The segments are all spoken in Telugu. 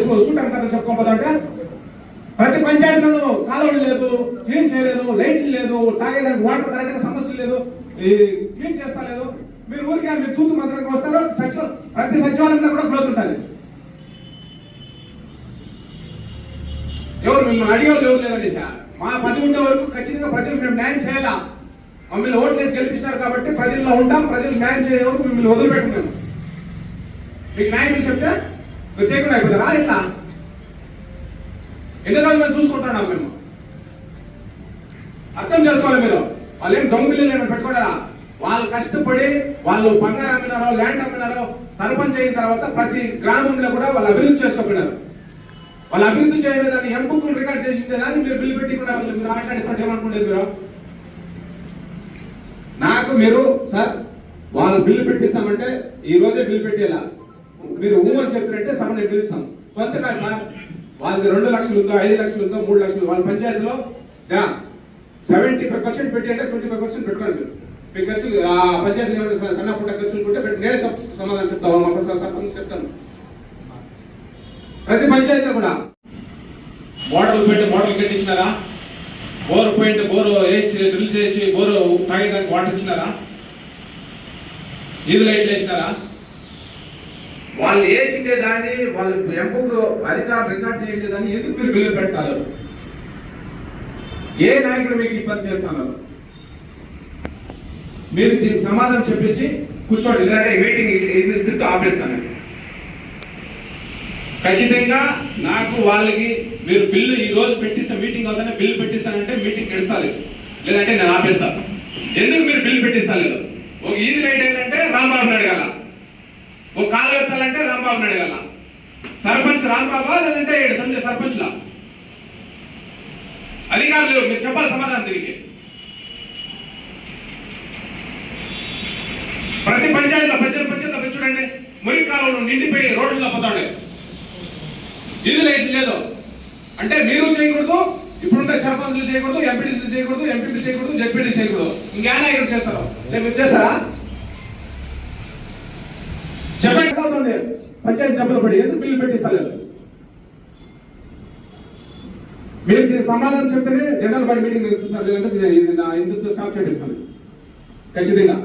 సూటం కథ చెప్పుకోకపోతే ప్రతి పంచాయతీలో కాలువలు లేదు క్లీన్ చేయలేదు లైట్లు లేదు తాగేదానికి వాటర్ కరెక్ట్గా సమస్య లేదు క్లీన్ చేస్తా లేదు. మీరు ఊరికే మీరు తూతు మంత్రానికి వస్తారు సచివ ప్రతి సచివాలయంలో కూడా క్లోజ్ ఉంటుంది ఎవరు మిమ్మల్ని అడిగేవాళ్ళు ఎవరు లేదండి సార్? మా పది ఉండే వరకు ఖచ్చితంగా ప్రజలు మేము న్యాయం చేయాలా? మమ్మల్ని ఓట్లేసి గెలిపించినారు కాబట్టి ప్రజల్లో ఉంటాం ప్రజలు న్యాయం చేసే వరకు మిమ్మల్ని వదిలిపెట్టుకున్నాను మీకు న్యాయం చెప్తే నువ్వు చేయకుండా అయిపోతారా ఇట్లా. ఎన్ని రోజులు మేము చూసుకుంటున్నాం మేము? అర్థం చేసుకోవాలి మీరు. వాళ్ళు ఏం దొంగ పిల్లలు వాళ్ళు కష్టపడి వాళ్ళు బంగారం అమ్మినారో ల్యాండ్ అమ్మినారో సర్పంచ్ అయిన తర్వాత ప్రతి గ్రామంలో కూడా వాళ్ళు అభివృద్ధి చేసుకోపోయినారు వాళ్ళు అభివృద్ధి చేయలేదని ఎం బుక్కులు రికార్డ్ చేసిందే దాన్ని మీరు బిల్లు పెట్టి కూడా మీరు ఆటలాడిస్తారు ఏమనుకుంటేది మీరు. నాకు మీరు సార్ వాళ్ళు బిల్లు పెట్టిస్తామంటే ఈ రోజే బిల్లు పెట్టేలా? మీరు ఊ అని చెప్తారంటే సభను నేను పిలుస్తాం కొంత కాదు సార్ వాళ్ళకి రెండు లక్షలు ఉందో ఐదు లక్షలు ఉందో మూడు లక్షలు వాళ్ళ పంచాయతీలో సెవెంటీ ఫైవ్ పర్సెంట్ పెట్టి అంటే ట్వంటీ ఫైవ్ పర్సెంట్ పెట్టుకోండి మీరు. మీ ఖర్చులు ఆ పంచాయతీ ఏమైనా సన్న పుట్ట ఖర్చులు ఉంటే నేనే సమాధానం చెప్తాను. మా ప్రసాద్ సర్పంచ్ చెప్తాను. ప్రతి పంచాయతీలో కూడా. మోటార్లు పెట్టి మోటార్లు కట్టించినారా? బోర్ పాయింట్ బోరు వేసి డ్రిల్ చేసి బోరు తాగేదానికి వాటర్ ఇచ్చినారా? ఈదు లైట్లు వేసినారా? వాళ్ళు ఏచిండే దాన్ని వాళ్ళు ఎంపుకు అధికారులు రికార్డ్ చేయండి దాన్ని ఎందుకు మీరు బిల్లు పెట్టాలి? ఏ నాయకుడు మీకు ఇబ్బంది చేస్తున్నారు మీరు దీనికి సమాధానం చెప్పేసి కూర్చోండి. లేదంటే మీటింగ్ ఇది స్థితి ఆపేస్తాను. ఖచ్చితంగా నాకు వాళ్ళకి మీరు బిల్లు ఈ రోజు పెట్టిస్తా మీటింగ్ అవుతానే బిల్లు పెట్టిస్తానంటే మీటింగ్ నడుస్తాలి లేదంటే నేను ఆపేస్తాను. ఎందుకు మీరు బిల్లు పెట్టిస్తాను? లేదు ఒక ఈది రైట్ ఏంటంటే రామారావు అడగాల గారు. రాంబాబుని అడగాల సర్పంచ్ రాంబాబా లేదంటే ఏడు సంజయ్ సర్పంచ్లా? అధికారులు మీరు చెప్పాలి సమాధానం తిరిగి. ప్రతి పంచాయతీలో పంచాయతీ పంచాయతీలో మీరు చూడండి. మురికి కాలువలు నిండిపోయి రోడ్లలో పోతాడు ఇది లైట్ లేదు. అంటే మీరు చేయకూడదు ఇప్పుడుండే సర్పంచ్లు చేయకూడదు ఎంపీటీసీలు చేయకూడదు ఎంపీపీ చేయకూడదు జడ్పీటీ చేయకూడదు. ఇంకేనా ఇక్కడ చేస్తారు? మీరు చేస్తారా? చెప్పండి. పంచాయతీ డబ్బులు పడి ఎందుకు బిల్లు పెట్టిస్తలేదు? మీరు దీనికి సమాధానం చెప్తేనే జనరల్ బాడీ మీటింగ్ ఇస్తారు లేదంటే నేను ఇది నా హిందుత్వ స్టాప్ చేపిస్తాను ఖచ్చితంగా.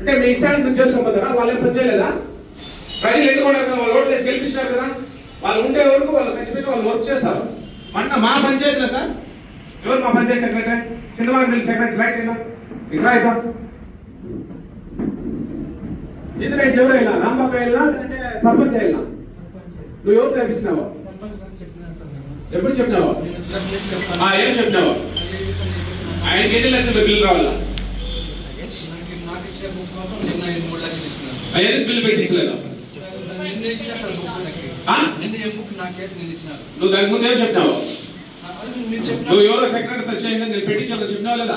అంటే మీ ఇష్టాన్ని మీరు చేసుకోకపోతారా వాళ్ళు ఏం చేయలేదా? ప్రజలు ఎన్నుకున్నారు కదా? వాళ్ళు ఓట్లు వేసి గెలిపించినారు కదా? వాళ్ళు ఉండే వరకు వాళ్ళు ఖచ్చితంగా వాళ్ళు వర్క్ చేస్తారు. మొన్న మా పంచాయతీలో సార్ ఎవరు మా పంచాయతీ సెక్రటరీ? చిన్నవారి సెక్రటరీ రైట్ ఇలా ఇక్కడ ఇద్దాం ఇది రైట్ ఎవరు వెళ్ళా రాంబాబు వెళ్ళా లేదంటే సర్పంచ్ వెళ్ళా నువ్వు ఎవరు తెప్పించినావు ఎప్పుడు చెప్పినావా? ఏం చెప్పినావా? ఆయనకి ఎన్ని లక్షల బిల్లు రావాలా? ఏది బిల్లు పెట్టించలేదు? నువ్వు దానికి ముందు ఏం చెప్పినావు? నువ్వు ఎవరో సెక్రటరీ చేయండి నేను పెట్టించాలని చెప్పినావు లేదా?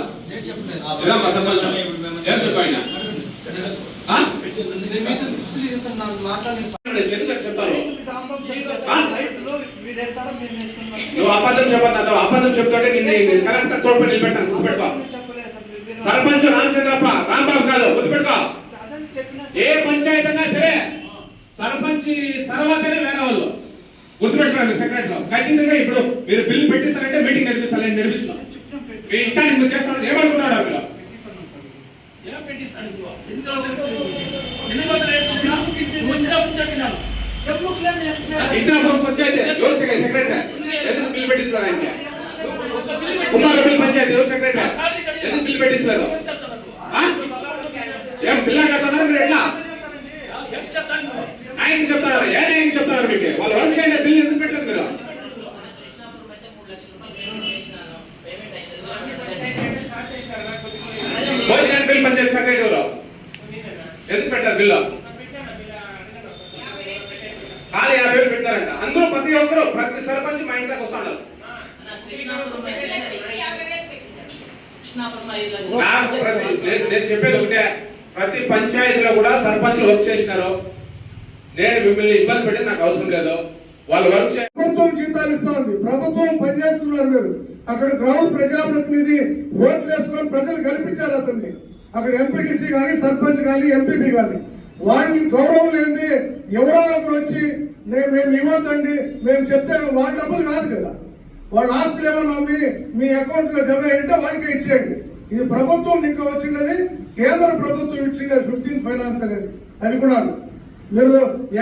సర్పంచ్. నువ్వు అబద్ధం చెప్పదు నాతో అబద్ధం చెప్తుంటే నిన్ను కరెక్ట్ తోడుపడి నిలబెట్టాను. గుర్తుపెట్టుకో. సర్పంచ్ రామచంద్రప్ప రాంబాబు కాదు గుర్తుపెట్టుకో. ఏ పంచాయతీ అయినా సరే సర్పంచ్ తర్వాతనే వేరే వాళ్ళు. గుర్తుపెట్టుకోండి సెక్రటరీలో ఖచ్చితంగా ఇప్పుడు మీరు బిల్ పెట్టిస్తారంటే మీటింగ్ నడిపిస్తారు నేను నడిపిస్తాను మీ ఇష్టానికి మీరు చేస్తారని ఏమనుకున్నాడు మీరు పెట్టిస్తున్నాం సార్ ఏం పెట్టిస్తాడు ఇంకో? ఎన్ని రోజులు ఎన్ని రోజులు ఏడుకున్నా? నువ్వు వచ్చినప్పుడు చెప్పినాను. ఏ బుక్ లేదు ఏం చేయాలి? ఇష్టాపురం పంచాయతీ ఎవరు సెక్రటరీ ఎందుకు బిల్ పెట్టిస్తారు ఆయనకి కుమార పంచాయతీ ఎవరు సెక్రటరీ ఎందుకు బిల్ పెట్టిస్తారు ఏం మీరు ఎట్లా చెప్తారు ఏ చెప్తారు మీకు వాళ్ళు వర్క్ చేయలేదు బిల్లు ఎందుకు పెట్టారు మీరు కృష్ణాపురం అయితే మూడు లక్షల రూపాయలు పేమెంట్ చేసినాను పేమెంట్ అయింది భోజనం బిల్ పంచాయతీ సెక్రటరీ ఎవరు ఎందుకు పెట్టారు బిల్లు. ఖాళీ యాభై వేలు పెట్టారంట. అందరూ ప్రతి ఒక్కరు ప్రతి సర్పంచ్ మా ఇంట్లోకి వస్తాడు నేను- చెప్పేది ఒకటే. ప్రతి పంచాయతీలో కూడా సర్పంచ్లు వర్క్ చేసినారు. నేను మిమ్మల్ని ఇబ్బంది పెట్టి నాకు అవసరం లేదు. వాళ్ళు వర్క్ ప్రభుత్వం జీతాలు ఇస్తా ఉంది. ప్రభుత్వం పనిచేస్తున్నారు మీరు. అక్కడ గ్రామ ప్రజాప్రతినిధి ఓట్లు వేసుకొని ప్రజలు కల్పించారు అతన్ని. అక్కడ ఎంపీటీసీ కానీ సర్పంచ్ కానీ ఎంపీపీ కానీ వాళ్ళని గౌరవం లేని ఎవరో ఒకరు వచ్చి నేను మేము ఇవ్వద్దండి మేము చెప్తే వాళ్ళ డబ్బులు కాదు కదా. వాళ్ళ ఆస్తులు ఏమన్నా మీ మీ అకౌంట్లో జమ అయ్యింటే వాళ్ళకే ఇచ్చేయండి. ఇది ప్రభుత్వం ఇంకా వచ్చినది కేంద్ర ప్రభుత్వం ఇచ్చినది ఫిఫ్టీన్ ఫైనాన్స్ అనేది. అది కూడా మీరు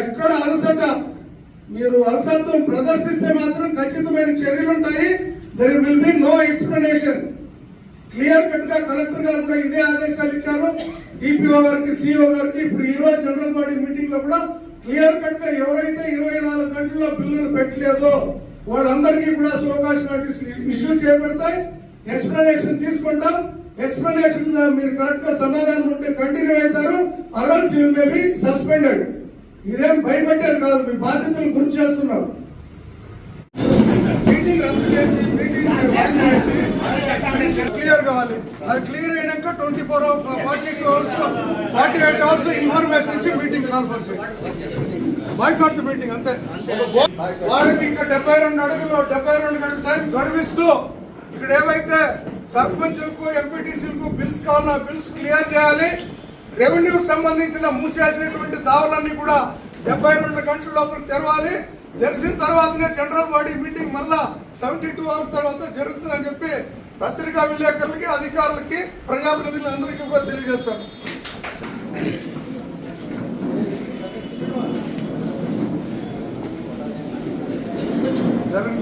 ఎక్కడ అలసట మీరు అలసత్వం ప్రదర్శిస్తే మాత్రం ఖచ్చితమైన చర్యలు ఉంటాయి there will be no explanation clear కట్గా కలెక్టర్ గారు కూడా ఇదే ఆదేశాలు ఇచ్చారు. డిపిఓ గారికి సిఇఓ గారికి ఇప్పుడు ఈ రోజు జనరల్ బాడీ మీటింగ్లో కూడా క్లియర్ కట్గా ఎవరైతే ఇరవై నాలుగు గంటల్లో బిల్లులు పెట్టలేదో వాళ్ళందరికీ కూడా సోకాష్ నోటీస్ ఇష్యూ చేయబడతాయి ఎక్స్ప్లెనేషన్ తీసుకుంటాం. ఎక్స్ప్లెనేషన్ మీరు కరెక్ట్గా సమాధానం ఉంటే కంటిన్యూ అవుతారు. Or else you may be suspended. ఇదేం భయపెట్టేది కాదు. మీ బాధ్యతలు గుర్తు చేస్తున్నాం. మీటింగ్ రద్దు చేసి క్లియర్ కావాలి. అది క్లియర్ అయినాక twenty four forty two hours forty eight hours information ఇచ్చి మీటింగ్ కాన్ఫరెన్స్ బాయ్కాట్ మీటింగ్ అంతే. వాళ్ళకి ఇంకా డెబ్బై రెండు అడుగులు డెబ్బై రెండు గంటల టైం గడిపిస్తూ ఇక్కడ ఏవైతే సర్పంచులకు ఎంపీటీసీలకు బిల్స్ కావాలో బిల్స్ క్లియర్ చేయాలి. రెవెన్యూకి సంబంధించిన మూసేసినటువంటి దావులన్నీ కూడా డెబ్బై రెండు గంటల లోపల తెరవాలి. తెలిసిన తర్వాతనే జనరల్ బాడీ మీటింగ్ మళ్ళా సెవెంటీ టూ అవర్స్ తర్వాత జరుగుతుందని చెప్పి పత్రికా విలేకరులకి అధికారులకి ప్రజాప్రతినిధులందరికీ కూడా తెలియజేస్తాను. జగన్